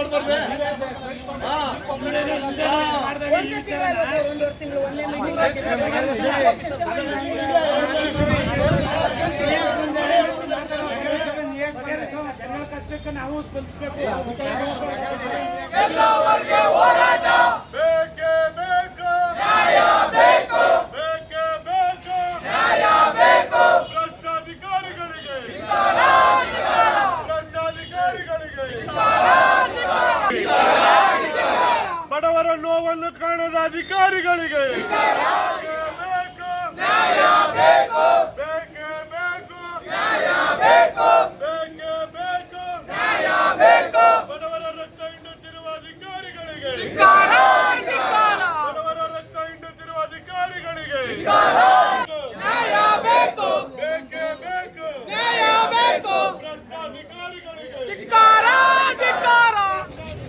ಮಾಡಬಾರ್ದೆ ಹಾ. ಒಂದೇ ತಿಂಗಳು ಒಂದೂವರೆ ತಿಂಗಳು ಒಂದೇ ಮೀಟಿಂಗ್ ಜನಗಳ ಕಷ್ಟಕ್ಕೆ ನಾವು ಸ್ಪಂದಿಸಬೇಕು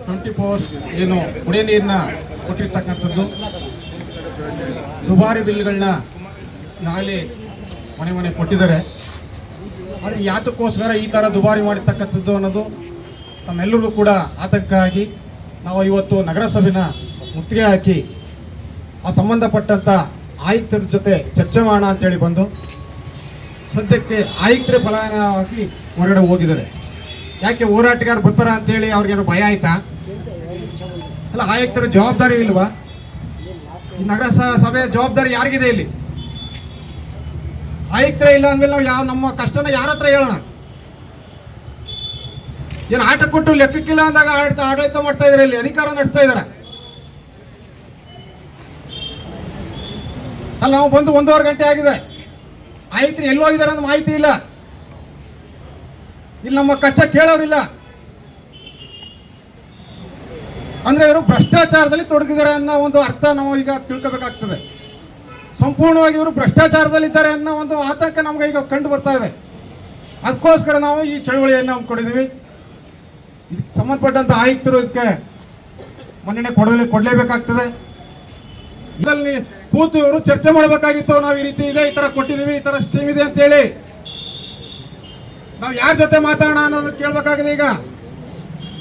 ಟ್ವೆಂಟಿ ಫೋರ್ ಏನು ಕುಡಿಯ ನೀರನ್ನ ಕೊಟ್ಟಿರ್ತಕ್ಕಂಥದ್ದು. ದುಬಾರಿ ಬಿಲ್ಗಳನ್ನ ನಾಳೆ ಮನೆ ಮನೆ ಕೊಟ್ಟಿದ್ದಾರೆ. ಆದರೆ ಯಾತಕ್ಕೋಸ್ಕರ ಈ ಥರ ದುಬಾರಿ ಮಾಡಿರ್ತಕ್ಕಂಥದ್ದು ಅನ್ನೋದು ತಮ್ಮೆಲ್ಲರಿಗೂ ಕೂಡ ಆತಂಕ ಆಗಿ ನಾವು ಇವತ್ತು ನಗರಸಭೆನ ಮುತ್ತಿಗೆ ಹಾಕಿ ಆ ಸಂಬಂಧಪಟ್ಟಂತ ಆಯುಕ್ತರ ಜೊತೆ ಚರ್ಚೆ ಮಾಡೋಣ ಅಂತೇಳಿ ಬಂದು ಸದ್ಯಕ್ಕೆ ಆಯುಕ್ತರೇ ಪಲಾಯನವಾಗಿ ಹೊರಗಡೆ ಹೋಗಿದ್ದಾರೆ. ಯಾಕೆ ಹೋರಾಟಗಾರ ಬರ್ತಾರ ಅಂತೇಳಿ ಅವ್ರಿಗೇನು ಭಯ ಆಯ್ತಾ? ಅಲ್ಲ, ಆಯುಕ್ತರ ಜವಾಬ್ದಾರಿ ಇಲ್ವಾ? ಈ ನಗರ ಸ- ಸಭೆಯ ಜವಾಬ್ದಾರಿ ಯಾರಿಗಿದೆ ಇಲ್ಲಿ? ಆಯುಕ್ತರೇ ಇಲ್ಲ ಅಂದ್ಮೇಲೆ ನಾವು ಯಾವ ನಮ್ಮ ಕಷ್ಟನ ಯಾರ ಹತ್ರ ಹೇಳೋಣ? ಏನು ಆಟ ಕೊಟ್ಟು ಲೆಕ್ಕಕ್ಕಿಲ್ಲ ಅಂದಾಗ ಆಡಳಿತ ಆಡಳಿತ ಮಾಡ್ತಾ ಇದಾರೆ, ಇಲ್ಲಿ ಅಧಿಕಾರ ನಡೆಸ್ತಾ ಇದಾರೆ. ಅಲ್ಲ, ನಾವು ಬಂದು ಒಂದೂವರೆ ಗಂಟೆ ಆಗಿದೆ. ಮಾಹಿತಿ ಎಲ್ಲೋ ಇದ್ದಾರೆ ಅನ್ನೋ ಮಾಹಿತಿ ಇಲ್ಲ. ಇಲ್ಲಿ ನಮ್ಮ ಕಷ್ಟ ಕೇಳೋರಿಲ್ಲ. ಅಂದ್ರೆ ಇವರು ಭ್ರಷ್ಟಾಚಾರದಲ್ಲಿ ತೊಡಗಿದ್ದಾರೆ ಅನ್ನೋ ಒಂದು ಅರ್ಥ ನಾವು ಈಗ ತಿಳ್ಕೋಬೇಕಾಗ್ತದೆ. ಸಂಪೂರ್ಣವಾಗಿ ಇವರು ಭ್ರಷ್ಟಾಚಾರದಲ್ಲಿದ್ದಾರೆ ಅನ್ನೋ ಒಂದು ಆತಂಕ ನಮ್ಗೆ ಈಗ ಕಂಡು ಬರ್ತಾ ಇದೆ. ಅದಕ್ಕೋಸ್ಕರ ನಾವು ಈ ಚಳುವಳಿಯನ್ನು ಹಮ್ಮಿಕೊಂಡಿದ್ದೀವಿ ಸಂಬಂಧಪಟ್ಟಂತ ಆಯುಕ್ತರು ಇದಕ್ಕೆ ಮನ್ನಣೆ ಕೊಡಲಿ ಕೊಡಲೇಬೇಕಾಗ್ತದೆ. ಇದರಲ್ಲಿ ಕೂತು ಇವರು ಚರ್ಚೆ ಮಾಡಬೇಕಾಗಿತ್ತು. ನಾವು ಈ ರೀತಿ ಇದೆ, ಈ ತರ ಕೊಟ್ಟಿದ್ದೀವಿ, ಈ ತರ ಸ್ಕೀಮ್ ಇದೆ ಅಂತೇಳಿ ನಾವು ಯಾರ ಜೊತೆ ಮಾತಾಡೋಣ ಅನ್ನೋದು ಕೇಳಬೇಕಾಗಿದೆ ಈಗ.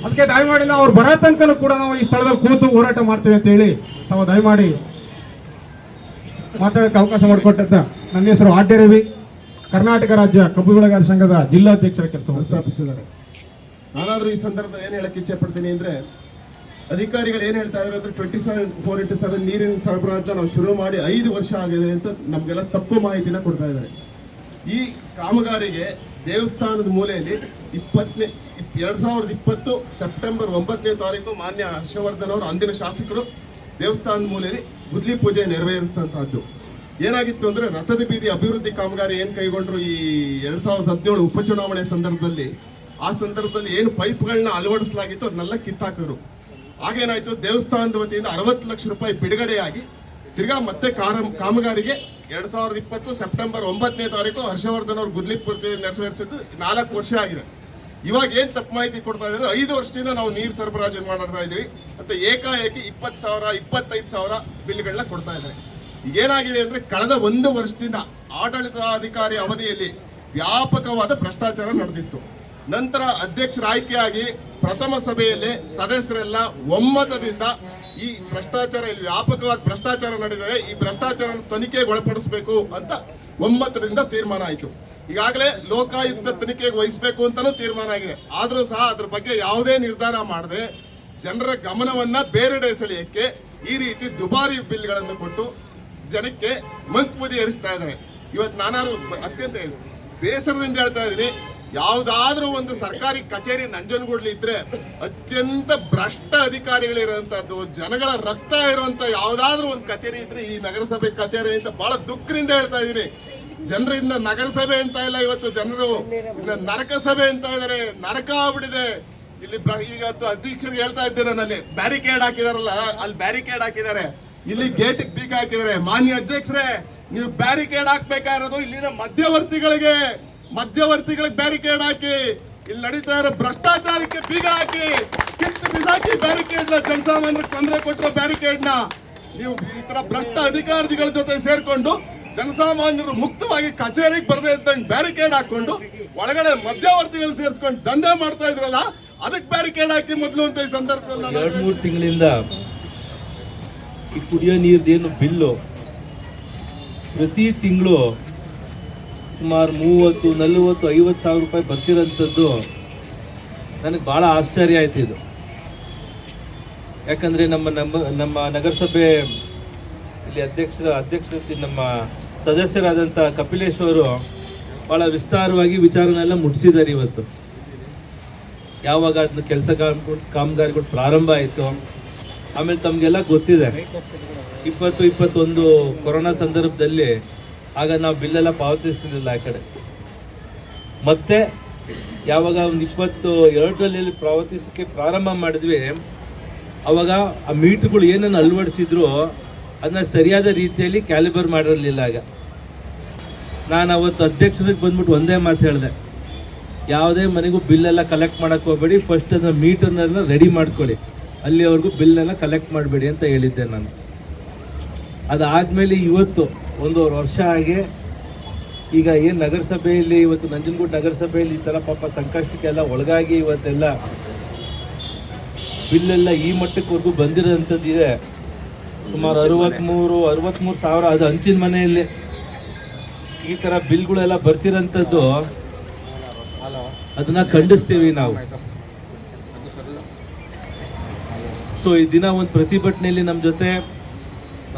ಅದಕ್ಕೆ ದಯಮಾಡಿ ನಾವು ಅವ್ರು ಬರೋ ತನಕನೂ ಕೂಡ ನಾವು ಈ ಸ್ಥಳದಲ್ಲಿ ಕೂತು ಹೋರಾಟ ಮಾಡ್ತೇವೆ ಅಂತ ಹೇಳಿ ತಾವು ದಯಮಾಡಿ ಮಾತಾಡೋಕ್ಕೆ ಅವಕಾಶ ಮಾಡಿಕೊಟ್ಟಂತ ನನ್ನ ಹೆಸರು ಆಡ್ಯ ರವಿ. ಕರ್ನಾಟಕ ರಾಜ್ಯ ಕಬ್ಬು ಬೆಳೆಗಾರ ಸಂಘದ ಜಿಲ್ಲಾಧ್ಯಕ್ಷರ ಕೆಲಸ ಪ್ರಸ್ತಾಪಿಸಿದ್ದಾರೆ ನಾನಾದ್ರೂ ಈ ಸಂದರ್ಭದಲ್ಲಿ ಏನು ಹೇಳಕ್ಕೆ ಇಚ್ಛೆ ಪಡ್ತೀನಿ ಅಂದ್ರೆ, ಅಧಿಕಾರಿಗಳು ಏನು ಹೇಳ್ತಾ ಇದಾರೆ ಅಂದ್ರೆ twenty seven four into seven ನೀರಿನ ಸರಬರಾಜು ನಾವು ಶುರು ಮಾಡಿ ಐದು ವರ್ಷ ಆಗಿದೆ ಅಂತ ನಮಗೆಲ್ಲ ತಪ್ಪು ಮಾಹಿತಿನ ಕೊಡ್ತಾ ಇದ್ದಾರೆ. ಈ ಕಾಮಗಾರಿಗೆ ದೇವಸ್ಥಾನದ ಮೂಲೆಯಲ್ಲಿ ಇಪ್ಪತ್ತನೇ ಎರಡ್ ಸಾವಿರದ ಇಪ್ಪತ್ತು ಸೆಪ್ಟೆಂಬರ್ ಒಂಬತ್ತನೇ ತಾರೀಕು ಮಾನ್ಯ ಹರ್ಷವರ್ಧನ್ ಅವರು, ಅಂದಿನ ಶಾಸಕರು ದೇವಸ್ಥಾನದ ಮೂಲೆಯಲ್ಲಿ ಗುದ್ಲಿ ಪೂಜೆ ನೆರವೇರಿಸಿದಂತಹದ್ದು. ಏನಾಗಿತ್ತು ಅಂದ್ರೆ ರಥದ ಬೀದಿ ಅಭಿವೃದ್ಧಿ ಕಾಮಗಾರಿ ಏನು ಕೈಗೊಂಡ್ರು ಈ ಎರಡು ಸಾವಿರದ ಹದಿನೇಳು ಉಪಚುನಾವಣೆ ಸಂದರ್ಭದಲ್ಲಿ ಆ ಸಂದರ್ಭದಲ್ಲಿ ಏನು ಪೈಪ್ಗಳನ್ನ ಅಳವಡಿಸಲಾಗಿತ್ತು ಅದನ್ನೆಲ್ಲ ಕಿತ್ತಾಕಿದ್ರು. ಆಗೇನಾಯ್ತು ದೇವಸ್ಥಾನದ ವತಿಯಿಂದ ಅರವತ್ತು ಲಕ್ಷ ರೂಪಾಯಿ ಬಿಡುಗಡೆಯಾಗಿ ತಿರ್ಗಾ ಮತ್ತೆ ಕಾಮಗಾರಿಗೆ ಎರಡ್ ಸಾವಿರದ ಇಪ್ಪತ್ತು ಸೆಪ್ಟೆಂಬರ್ ಒಂಬತ್ತನೇ ತಾರೀಕು ಹರ್ಷವರ್ಧನ್ ಅವರು ಗುದ್ಲಿ ಪೂಜೆ ನೆರವೇರಿಸಿದ್ದು ನಾಲ್ಕು ವರ್ಷ ಆಗಿದೆ. ಇವಾಗ ಏನ್ ತಪ್ಪು ಮಾಹಿತಿ ಕೊಡ್ತಾ ಇದ್ದಾರೆ? ಐದು ವರ್ಷದಿಂದ ನಾವು ನೀರು ಸರಬರಾಜು ಮಾಡ್ತಾ ಇದೀವಿ ಮತ್ತೆ ಏಕಾಏಕಿ ಇಪ್ಪತ್ತು ಸಾವಿರ, ಇಪ್ಪತ್ತೈದು ಸಾವಿರ ಬಿಲ್ಗಳನ್ನ ಕೊಡ್ತಾ ಇದ್ದಾರೆ. ಏನಾಗಿದೆ ಅಂದ್ರೆ ಕಳೆದ ಒಂದು ವರ್ಷದಿಂದ ಆಡಳಿತಾಧಿಕಾರಿ ಅವಧಿಯಲ್ಲಿ ವ್ಯಾಪಕವಾದ ಭ್ರಷ್ಟಾಚಾರ ನಡೆದಿತ್ತು. ನಂತರ ಅಧ್ಯಕ್ಷರ ಆಯ್ಕೆಯಾಗಿ ಪ್ರಥಮ ಸಭೆಯಲ್ಲಿ ಸದಸ್ಯರೆಲ್ಲ ಒಮ್ಮತದಿಂದ ಈ ಭ್ರಷ್ಟಾಚಾರ, ಇಲ್ಲಿ ವ್ಯಾಪಕವಾದ ಭ್ರಷ್ಟಾಚಾರ ನಡೆದಿದೆ, ಈ ಭ್ರಷ್ಟಾಚಾರ ತನಿಖೆಗೆ ಒಳಪಡಿಸಬೇಕು ಅಂತ ಒಮ್ಮತದಿಂದ ತೀರ್ಮಾನ ಆಯಿತು. ಈಗಾಗಲೇ ಲೋಕಾಯುಕ್ತ ತನಿಖೆಗೆ ವಹಿಸಬೇಕು ಅಂತಾನೂ ತೀರ್ಮಾನ ಆಗಿದೆ. ಆದರೂ ಸಹ ಅದ್ರ ಬಗ್ಗೆ ಯಾವುದೇ ನಿರ್ಧಾರ ಮಾಡದೆ ಜನರ ಗಮನವನ್ನ ಬೇರೆಡೆ ಸೆಳೆಯಕ್ಕೆ ಈ ರೀತಿ ದುಬಾರಿ ಬಿಲ್ಗಳನ್ನು ಕೊಟ್ಟು ಜನಕ್ಕೆ ಮಂಕ್ ಬುದಿ ಹರಿಸ್ತಾ ಇದ್ದಾರೆ. ಇವತ್ತು ನಾನಾರು ಅತ್ಯಂತ ಬೇಸರದಿಂದ ಹೇಳ್ತಾ ಇದ್ದೀನಿ. ಯಾವ್ದಾದ್ರೂ ಒಂದು ಸರ್ಕಾರಿ ಕಚೇರಿ ನಂಜನಗೂಡ್ಲಿ ಇದ್ರೆ ಅತ್ಯಂತ ಭ್ರಷ್ಟ ಅಧಿಕಾರಿಗಳಿರುವಂತಹದ್ದು, ಜನಗಳ ರಕ್ತ ಇರುವಂತ ಯಾವ್ದಾದ್ರೂ ಒಂದು ಕಚೇರಿ ಇದ್ರೆ ಈ ನಗರಸಭೆ ಕಚೇರಿ ಅಂತ ಬಹಳ ದುಃಖದಿಂದ ಹೇಳ್ತಾ ಇದೀನಿ. ಜನರಿಂದ ನಗರಸಭೆ ಅಂತ ಇಲ್ಲ, ಇವತ್ತು ಜನರು ನರಕ ಸಭೆ ಅಂತ ಇದಾರೆ ನರಕ ಆಗ್ಬಿಟ್ಟಿದೆ. ಇಲ್ಲಿ ಈಗ ಅಧ್ಯಕ್ಷರು ಹೇಳ್ತಾ ಇದ್ದೀರ ನಲ್ಲಿ ಬ್ಯಾರಿಕೇಡ್ ಹಾಕಿದಾರಲ್ಲ, ಅಲ್ಲಿ ಬ್ಯಾರಿಕೇಡ್ ಹಾಕಿದ್ದಾರೆ. ಇಲ್ಲಿ ಗೇಟ್ ಬೀಗ ಹಾಕಿದ್ದಾರೆ. ಮಾನ್ಯ ಅಧ್ಯಕ್ಷರೇ, ನೀವು ಬ್ಯಾರಿಕೇಡ್ ಹಾಕ್ಬೇಕಾಗಿರೋದು ಇಲ್ಲಿನ ಮಧ್ಯವರ್ತಿಗಳಿಗೆ. ಮಧ್ಯವರ್ತಿಗಳಿಗೆ ಬ್ಯಾರಿಕೇಡ್ ಹಾಕಿ ಇಲ್ಲಿ ನಡೀತಾ ಇರೋ ಭ್ರಷ್ಟಾಚಾರಕ್ಕೆ ಬೀಗ ಹಾಕಿ ಕಿತ್ತು ಬಿಸಾಕಿ ಬ್ಯಾರಿಕೇಡ್ ಜನಸಾಮಾನ್ಯರಿಗೆ ತೊಂದರೆ ಕೊಟ್ಟಿರೋ ಬ್ಯಾರಿಕೇಡ್ನ ನೀವು ಈ ತರ ಭ್ರಷ್ಟ ಅಧಿಕಾರಿಗಳ ಜೊತೆ ಸೇರ್ಕೊಂಡು ಜನಸಾಮಾನ್ಯರು ಮುಕ್ತವಾಗಿ ಕಚೇರಿಗೆ ಬರದೇ ಇದ್ದಂಗೆ ಬ್ಯಾರಿಕೇಡ್ ಹಾಕೊಂಡು ಒಳಗಡೆ ಮಧ್ಯವರ್ತಿಗಳು ಸೇರಿಸ್ಕೊಂಡು ದಂಧೆ ಮಾಡ್ತಾ ಇದ್ರಲ್ಲ ಅದಕ್ಕೆ ಬ್ಯಾರಿಕೇಡ್ ಹಾಕಿ ಮೊದಲು ಅಂತ ಈ ಸಂದರ್ಭದಲ್ಲಿ ನಾನು ಎರಡು ಮೂರು ತಿಂಗಳಿಂದ ಈ ಕುಡಿಯೋ ನೀರ್ದೇನು ಬಿಲ್ಲು ಪ್ರತಿ ತಿಂಗಳು ಸುಮಾರು ಮೂವತ್ತು, ನಲವತ್ತು, ಐವತ್ತು ಸಾವಿರ ರೂಪಾಯಿ ಬರ್ತಿರೋಂಥದ್ದು ನನಗೆ ಭಾಳ ಆಶ್ಚರ್ಯ ಆಯ್ತು ಇದು. ಯಾಕಂದರೆ ನಮ್ಮ ನಮ್ಮ ನಮ್ಮ ನಗರಸಭೆ ಇಲ್ಲಿ ಅಧ್ಯಕ್ಷರ ಅಧ್ಯಕ್ಷತೆ ನಮ್ಮ ಸದಸ್ಯರಾದಂಥ ಕಪಿಲೇಶ್ ಅವರು ಭಾಳ ವಿಸ್ತಾರವಾಗಿ ವಿಚಾರನೆಲ್ಲ ಮುಟ್ಟಿಸಿದ್ದಾರೆ ಇವತ್ತು. ಯಾವಾಗ ಅದನ್ನ ಕೆಲಸ ಕಾಮಗಾರಿಗಳು ಪ್ರಾರಂಭ ಆಯಿತು, ಆಮೇಲೆ ತಮಗೆಲ್ಲ ಗೊತ್ತಿದೆ. ಇಪ್ಪತ್ತು, ಇಪ್ಪತ್ತೊಂದು ಕೊರೋನಾ ಸಂದರ್ಭದಲ್ಲಿ ಆಗ ನಾವು ಬಿಲ್ಲೆಲ್ಲ ಪಾವತಿಸ್ತಿರಲಿಲ್ಲ ಆ ಕಡೆ. ಮತ್ತೆ ಯಾವಾಗ ಒಂದು ಇಪ್ಪತ್ತು ಎರಡರಲ್ಲಿ ಪಾವತಿಸೋಕ್ಕೆ ಪ್ರಾರಂಭ ಮಾಡಿದ್ವಿ, ಅವಾಗ ಆ ಮೀಟ್ಗಳು ಏನನ್ನು ಅಳವಡಿಸಿದ್ರು ಅದನ್ನ ಸರಿಯಾದ ರೀತಿಯಲ್ಲಿ ಕ್ಯಾಲಿಬರ್ ಮಾಡಿರಲಿಲ್ಲ ಆಗ. ನಾನು ಅವತ್ತು ಅಧ್ಯಕ್ಷರಿಗೆ ಬಂದ್ಬಿಟ್ಟು ಒಂದೇ ಮಾತು ಹೇಳಿದೆ. ಯಾವುದೇ ಮನೆಗೂ ಬಿಲ್ಲೆಲ್ಲ ಕಲೆಕ್ಟ್ ಮಾಡಕ್ಕೆ ಹೋಗಬೇಡಿ ಫಸ್ಟ್ ಅದನ್ನ ಮೀಟರ್ನೆಲ್ಲ ರೆಡಿ ಮಾಡ್ಕೊಳ್ಳಿ. ಅಲ್ಲಿವರೆಗೂ ಬಿಲ್ಲೆಲ್ಲ ಕಲೆಕ್ಟ್ ಮಾಡಬೇಡಿ ಅಂತ ಹೇಳಿದ್ದೆ ನಾನು. ಅದಾದಮೇಲೆ ಇವತ್ತು ಒಂದೂವರೆ ವರ್ಷ ಆಗಿ ಈಗ ಏನು ನಗರಸಭೆಯಲ್ಲಿ ಇವತ್ತು ನಂಜನಗೂಡು ನಗರಸಭೆಯಲ್ಲಿ ಈ ಥರ ಪಾಪ ಸಂಕಷ್ಟಕ್ಕೆಲ್ಲ ಒಳಗಾಗಿ ಇವತ್ತೆಲ್ಲ ಬಿಲ್ಲೆಲ್ಲ ಈ ಮಟ್ಟಕ್ಕವರೆಗೂ ಬಂದಿರೋಂಥದ್ದಿದೆ ಸುಮಾರು ಅರವತ್ತ್ಮೂರು ಅರವತ್ತ್ಮೂರು ಸಾವಿರ ಅದು ಹಂಚಿನ ಮನೆಯಲ್ಲಿ ಈ ಥರ ಬಿಲ್ಗಳೆಲ್ಲ ಬರ್ತಿರೋಂಥದ್ದು ಅದನ್ನ ಖಂಡಿಸ್ತೀವಿ ನಾವು. ಸೊ ಈ ದಿನ ಒಂದು ಪ್ರತಿಭಟನೆಯಲ್ಲಿ ನಮ್ಮ ಜೊತೆ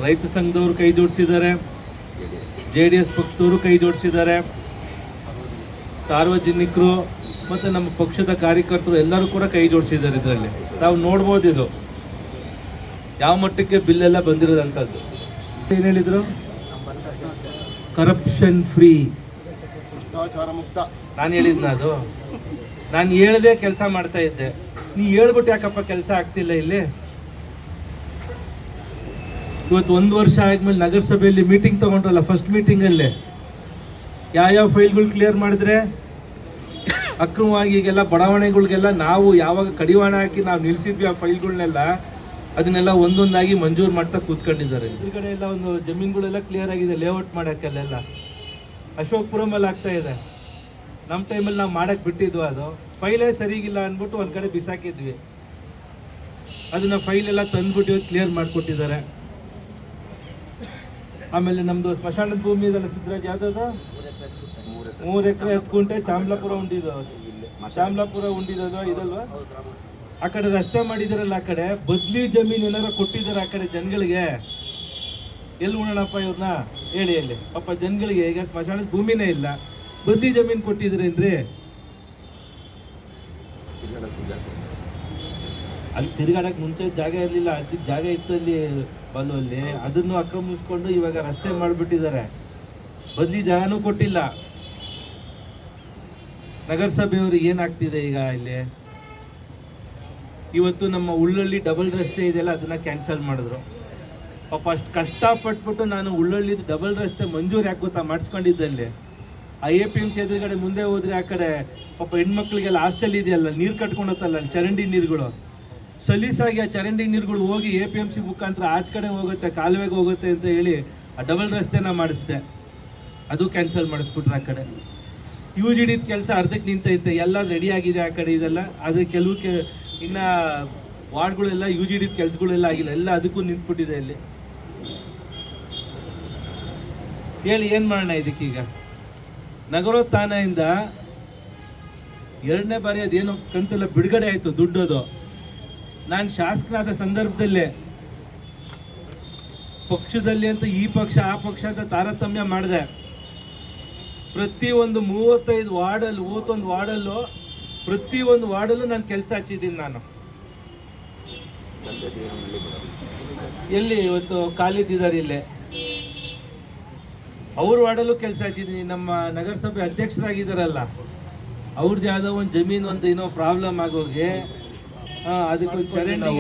ರೈತ ಸಂಘದವರು ಕೈ ಜೋಡಿಸಿದ್ದಾರೆ. ಜೆ ಡಿ ಎಸ್ ಪಕ್ಷದವರು ಕೈ ಜೋಡಿಸಿದ್ದಾರೆ. ಸಾರ್ವಜನಿಕರು ಮತ್ತು ನಮ್ಮ ಪಕ್ಷದ ಕಾರ್ಯಕರ್ತರು ಎಲ್ಲರೂ ಕೂಡ ಕೈ ಜೋಡಿಸಿದ್ದಾರೆ ಇದರಲ್ಲಿ. ನಾವು ನೋಡ್ಬೋದು ಇದು. ಯಾವ ಮಟ್ಟಕ್ಕೆ ಬಿಲ್ಲೆಲ್ಲ ಬಂದಿರೋದಂಥದ್ದು ಏನು ಹೇಳಿದರು? ಕರಪ್ಷನ್ ಫ್ರೀ ಭ್ರಷ್ಟಾಚಾರ ಮುಕ್ತ. ನಾನು ಹೇಳಿದ್ನ ಅದು. ನಾನು ಹೇಳ್ದೆ ಕೆಲಸ ಮಾಡ್ತಾ ಇದ್ದೆ. ನೀ ಹೇಳ್ಬಿಟ್ಟು ಯಾಕಪ್ಪ ಕೆಲಸ ಆಗ್ತಿಲ್ಲ ಇಲ್ಲಿ? ಇವತ್ತು ಒಂದು ವರ್ಷ ಆದ್ಮೇಲೆ ನಗರಸಭೆಯಲ್ಲಿ ಮೀಟಿಂಗ್ ತಗೊಂಡ್ರಲ್ಲ ಫಸ್ಟ್ ಮೀಟಿಂಗಲ್ಲಿ ಯಾವ್ಯಾವ ಫೈಲ್ಗಳು ಕ್ಲಿಯರ್ ಮಾಡಿದ್ರೆ? ಅಕ್ರಮವಾಗಿ ಈಗೆಲ್ಲ ಬಡಾವಣೆಗಳಿಗೆಲ್ಲ ನಾವು ಯಾವಾಗ ಕಡಿವಾಣ ಹಾಕಿ ನಾವು ನಿಲ್ಸಿದ್ವಿ ಆ ಫೈಲ್ಗಳನ್ನೆಲ್ಲ ಅದನ್ನೆಲ್ಲ ಒಂದೊಂದಾಗಿ ಮಂಜೂರು ಮಾಡ್ತಾ ಕೂತ್ಕೊಂಡಿದ್ದಾರೆ. ಕಡೆ ಎಲ್ಲ ಒಂದು ಜಮೀನುಗಳೆಲ್ಲ ಕ್ಲಿಯರ್ ಆಗಿದೆ ಲೇಔಟ್ ಮಾಡೋಕ್ಕೆಲ್ಲೆಲ್ಲ ಅಶೋಕ್ಪುರಮಲ್ಲಿ ಆಗ್ತಾ ಇದೆ. ನಮ್ಮ ಟೈಮಲ್ಲಿ ನಾವು ಮಾಡಕ್ಕೆ ಬಿಟ್ಟಿದ್ವು ಅದು. ಫೈಲೇ ಸರಿಗಿಲ್ಲ ಅಂದ್ಬಿಟ್ಟು ಒಂದು ಕಡೆ ಬಿಸಾಕಿದ್ವಿ. ಅದನ್ನು ಫೈಲೆಲ್ಲ ತಂದ್ಬಿಟ್ಟು ಕ್ಲಿಯರ್ ಮಾಡಿಕೊಟ್ಟಿದ್ದಾರೆ. ಆಮೇಲೆ ನಮ್ದು ಸ್ಮಶಾನದ ಭೂಮಿ ಇದೆಲ್ಲ ಸಿದ್ದರಾಜ್ ಯಾವ್ದದ? ಮೂರು ಎಕರೆ ಹತ್ತು ಚಾಮ್ಲಾಪುರ ಉಂಡಿದ್ದು. ಚಾಮ್ಲಾಪುರ ಉಂಡಿದಲ್ವಾ ಇದಲ್ವಾ? ಆ ಕಡೆ ರಸ್ತೆ ಮಾಡಿದಾರಲ್ಲ ಆ ಕಡೆ. ಬದ್ಲಿ ಜಮೀನ್ ಏನಾರ ಕೊಟ್ಟಿದ್ದಾರೆ ಆ ಕಡೆ ಜನಗಳಿಗೆ. ಎಲ್ಲಿ ಉಣ್ಣಪ್ಪ ಇವ್ರನ್ನ ಹೇಳಿ ಹೇಳಿ. ಪಾಪ ಜನಗಳಿಗೆ ಈಗ ಸ್ಮಶಾನದ ಭೂಮಿನೇ ಇಲ್ಲ. ಬದ್ಲಿ ಜಮೀನು ಕೊಟ್ಟಿದ್ರೇನ್ರಿ ಅಲ್ಲಿ ತಿರುಗಾಡಕ್ ಮುಂಚೆ ಜಾಗ ಇರಲಿಲ್ಲ. ಅಲ್ಲಿ ಜಾಗ ಇತ್ತು ಅಲ್ಲಿ ಬಲ್ಲು ಅಲ್ಲಿ ಅದನ್ನು ಆಕ್ರಮಿಸ್ಕೊಂಡು ಇವಾಗ ರಸ್ತೆ ಮಾಡಿಬಿಟ್ಟಿದ್ದಾರೆ. ಬದಲಿ ಜಾಗನೂ ಕೊಟ್ಟಿಲ್ಲ. ನಗರಸಭೆಯವರು ಏನಾಗ್ತಿದೆ ಈಗ ಇಲ್ಲಿ? ಇವತ್ತು ನಮ್ಮ ಉಳ್ಳಳ್ಳಿ ಡಬಲ್ ರಸ್ತೆ ಇದೆಯಲ್ಲ, ಅದನ್ನ ಕ್ಯಾನ್ಸಲ್ ಮಾಡಿದ್ರು. ಪಾಪ ಅಷ್ಟು ಕಷ್ಟಪಟ್ಬಿಟ್ಟು ನಾನು ಉಳ್ಳಳ್ಳಿ ಡಬಲ್ ರಸ್ತೆ ಮಂಜೂರು ಯಾಕೆ ಗೊತ್ತಾ? ಮಾಡಿಸ್ಕೊಂಡಿದ್ದಲ್ಲಿ. I A P M C ಮುಂದೆ ಹೋದ್ರೆ ಆ ಕಡೆ ಪಾಪ ಹೆಣ್ಮಕ್ಳಿಗೆಲ್ಲ ಹಾಸ್ಟೆಲ್ ಇದೆಯಲ್ಲ, ನೀರು ಕಟ್ಕೊಂಡತ್ತಲ್ಲ ಚರಂಡಿ ನೀರುಗಳು. ಸಲೀಸಾಗಿ ಆ ಚರಂಡಿ ನೀರುಗಳು ಹೋಗಿ ಎ ಪಿ ಎಂ ಸಿ ಮುಖಾಂತರ ಆಚೆ ಕಡೆ ಹೋಗುತ್ತೆ, ಕಾಲುವೆಗೆ ಹೋಗುತ್ತೆ ಅಂತ ಹೇಳಿ ಆ ಡಬಲ್ ರಸ್ತೆನ ಮಾಡಿಸ್ದೆ. ಅದು ಕ್ಯಾನ್ಸಲ್ ಮಾಡಿಸ್ಬಿಟ್ರೆ ಆ ಕಡೆ. ಯು ಜಿ ಡಿದ ಕೆಲಸ ಅರ್ಧಕ್ಕೆ ನಿಂತೈತೆ ಎಲ್ಲ ರೆಡಿ ಆಗಿದೆ ಆ ಕಡೆ ಇದೆಲ್ಲ. ಆದರೆ ಕೆಲವು ಕೆ ಇನ್ನ ವಾರ್ಡ್ಗಳೆಲ್ಲ ಯು ಜಿ ಡಿದ ಕೆಲಸಗಳೆಲ್ಲ ಆಗಿಲ್ಲ. ಎಲ್ಲ ಅದಕ್ಕೂ ನಿಂತ್ಬಿಟ್ಟಿದೆ ಇಲ್ಲಿ. ಹೇಳಿ, ಏನು ಮಾಡೋಣ ಇದಕ್ಕೀಗ ನಗರೋತ್ಥಾನದಿಂದ ಎರಡನೇ ಬಾರಿ ಅದೇನು ಕಂತೆಲ್ಲ ಬಿಡುಗಡೆ ಆಯಿತು ದುಡ್ಡದು. ನಾನು ಶಾಸಕರಾದ ಸಂದರ್ಭದಲ್ಲೇ ಪಕ್ಷದಲ್ಲಿ ಅಂತ ಈ ಪಕ್ಷ, ಆ ಪಕ್ಷ ಅಂತ ತಾರತಮ್ಯ ಮಾಡಿದೆ. ಪ್ರತಿ ಒಂದು ಮೂವತ್ತೈದು ವಾರ್ಡಲ್ಲಿ ಮೂವತ್ತೊಂದು ವಾರ್ಡಲ್ಲೂ ಪ್ರತಿ ಒಂದು ವಾರ್ಡಲ್ಲೂ ನಾನು ಕೆಲಸ ಹಚ್ಚಿದ್ದೀನಿ ನಾನು. ಎಲ್ಲಿ ಇವತ್ತು ಖಾಲಿದ್ದಿದ್ದಾರೆ ಇಲ್ಲಿ? ಅವ್ರ ವಾರ್ಡಲ್ಲೂ ಕೆಲಸ ಹಚ್ಚಿದ್ದೀನಿ. ನಮ್ಮ ನಗರಸಭೆ ಅಧ್ಯಕ್ಷರಾಗಿದ್ದಾರಲ್ಲ ಅವ್ರದ್ದು ಯಾವುದೋ ಒಂದು ಜಮೀನು ಒಂದು ಏನೋ ಪ್ರಾಬ್ಲಮ್ ಆಗೋಗಿ ಆ, ಅದಕ್ಕೆ ಚರಂಡಿ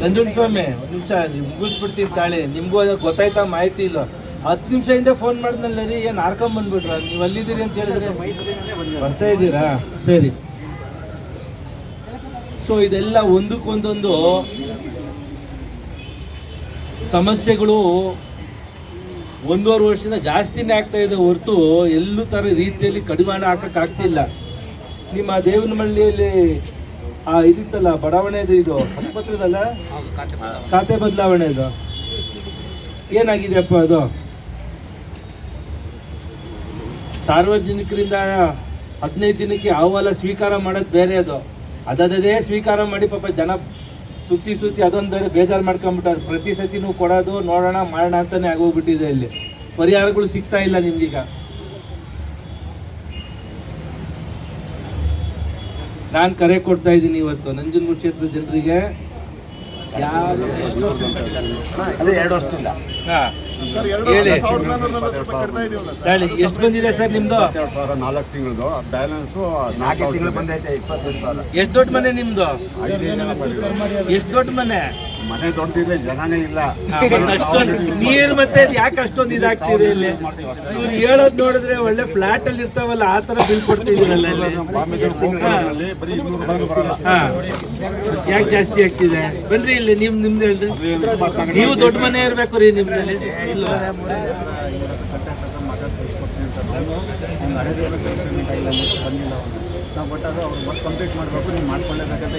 ನಂಜುಂಡ ಸ್ವಾಮಿ ಒಂದು ನಿಮಿಷ ಮುಗಿಸ್ಬಿಡ್ತೀನಿ ತಾಳೆ ನಿಮಗೂ ಅದು ಗೊತ್ತಾಯ್ತಾ ಮಾಹಿತಿ ಇಲ್ಲ. ಹತ್ತು ನಿಮಿಷದಿಂದ ಫೋನ್ ಮಾಡಿದ್ನಲ್ಲ ರೀ ಏನು ಹಾರ್ಕೊಂಡ್ ಬಂದ್ಬಿಟ್ರ? ನೀವು ಅಲ್ಲಿದ್ದೀರಿ ಅಂತ ಹೇಳಿದ್ರೆ ಬರ್ತಾ ಇದ್ದೀರಾ? ಸರಿ. ಸೊ ಇದೆಲ್ಲ ಒಂದಕ್ಕೊಂದೊಂದು ಸಮಸ್ಯೆಗಳು ಒಂದೂವರೆ ವರ್ಷದಿಂದ ಜಾಸ್ತಿನೇ ಆಗ್ತಾ ಇದೆ ಹೊರತು ಎಲ್ಲೂ ಥರ ರೀತಿಯಲ್ಲಿ ಕಡಿವಾಣ ಹಾಕಕ್ಕಾಗ್ತಿಲ್ಲ. ನಿಮ್ಮ ದೇವನಮಳ್ಳಿಯಲ್ಲಿ ಆ ಇದಿತ್ತಲ್ಲ, ಬಡಾವಣೆದು ಇದು ಆಸ್ಪತ್ರೆದಲ್ಲ ಖಾತೆ ಬದಲಾವಣೆ ಇದು ಏನಾಗಿದೆಯಪ್ಪ ಅದು? ಸಾರ್ವಜನಿಕರಿಂದ ಹದಿನೈದು ದಿನಕ್ಕೆ ಅಹವಾಲ ಸ್ವೀಕಾರ ಮಾಡೋದು ಬೇರೆ ಅದು. ಅದದೇ ಸ್ವೀಕಾರ ಮಾಡಿ ಪಾಪ ಜನ ಸುತ್ತಿ ಸುತ್ತಿ ಅದೊಂದು ಬೇರೆ ಬೇಜಾರು ಮಾಡ್ಕೊಂಬಿಟ್ಟಾರೆ ಪ್ರತಿ ಸತಿನೂ ಕೊಡೋದು, ನೋಡೋಣ, ಮಾಡೋಣ ಅಂತಲೇ ಆಗೋಗ್ಬಿಟ್ಟಿದೆ ಇಲ್ಲಿ. ಪರಿಹಾರಗಳು ಸಿಗ್ತಾ ಇಲ್ಲ ನಿಮ್ಗೀಗ. ನಾನು ಕರೆ ಕೊಡ್ತಾ ಇದ್ದೀನಿ ಇವತ್ತು. ನಂಜನಗೂಡು ಕ್ಷೇತ್ರದ ಜನರಿಗೆ ಯಾವ ಎರಡು ವರ್ಷದಿಂದ. ಎಷ್ಟು ಬಂದಿದೆ ಸರ್ ನಿಮ್ದು? ಎರಡು ಸಾವಿರ ನಾಲ್ಕು ತಿಂಗಳದು. ಬ್ಯಾಲೆನ್ಸು ನಾಲ್ಕು ತಿಂಗಳು ಬಂದೈತೆ ಇಪ್ಪತ್ತೈದು ಸಾವಿರ. ಎಷ್ಟು ದೊಡ್ಡ ಮನೆ ನಿಮ್ದು? ಎಷ್ಟು ದೊಡ್ಡ ಮನೆ? ಮನೆ ದೊಡ್ಡದಿಲ್ಲ ಜನನೇ ಇಲ್ಲ. ನೀರು ಮತ್ತೆ ಯಾಕೆ ಅಷ್ಟೊಂದು ಇದಾಗ್ತಿದೆ ಇಲ್ಲಿ? ಇವ್ರು ಹೇಳೋದ್ ನೋಡಿದ್ರೆ ಒಳ್ಳೆ ಫ್ಲಾಟ್ ಅಲ್ಲಿ ಇರ್ತಾವಲ್ಲ ಆ ತರ ಬಿಲ್ ಕೊಡ್ತಿದ್ದೀರಲ್ಲ ಇಲ್ಲಿ ಬಾಂಬೆ ಹೋಗ್ಗಳಲ್ಲಿ ನೀವು ದೊಡ್ಡ ಮನೆ ಇರ್ಬೇಕು ರೀ ಯಾಕೆ ಹೇಳ್ರಿ ನಾವು ಬಟ್ ಅದು ನೀವು ಕಂಪ್ಲೀಟ್ ಮಾಡಬೇಕು ನೀವು ಮಾಡ್ಕೊಳ್ಳೇಬೇಕಂತ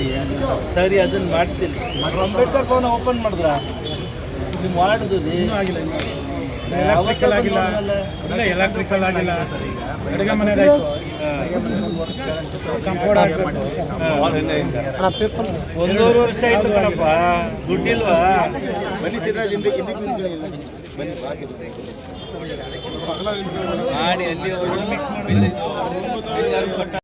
ಸರಿ ಅದನ್ನ ಮಾಡಿಸಿಲ್ಲ ಅಂಬೇಡ್ಕರ್ ಭವನ ಓಪನ್ ಮಾಡಿದ್ರ? ನಿಮ್ ಏನೂ ಆಗಿಲ್ಲ ಎಲೆಕ್ಟ್ರಿಕಲ್ ಆಗಿಲ್ಲ. ಎಲೆಕ್ಟ್ರಿಕಲ್ ಆಗಿಲ್ಲ. ಅಡುಗೆ ಮನೆ ಕಂಪೌಂಡ್ ಆಗಬೇಕು ಒಂದೂವರೆ ವರ್ಷ ಆಯ್ತು ಮಾಡಿ ಅಲ್ಲಿ ಮಿಕ್ಸ್ ಮಾಡಿ.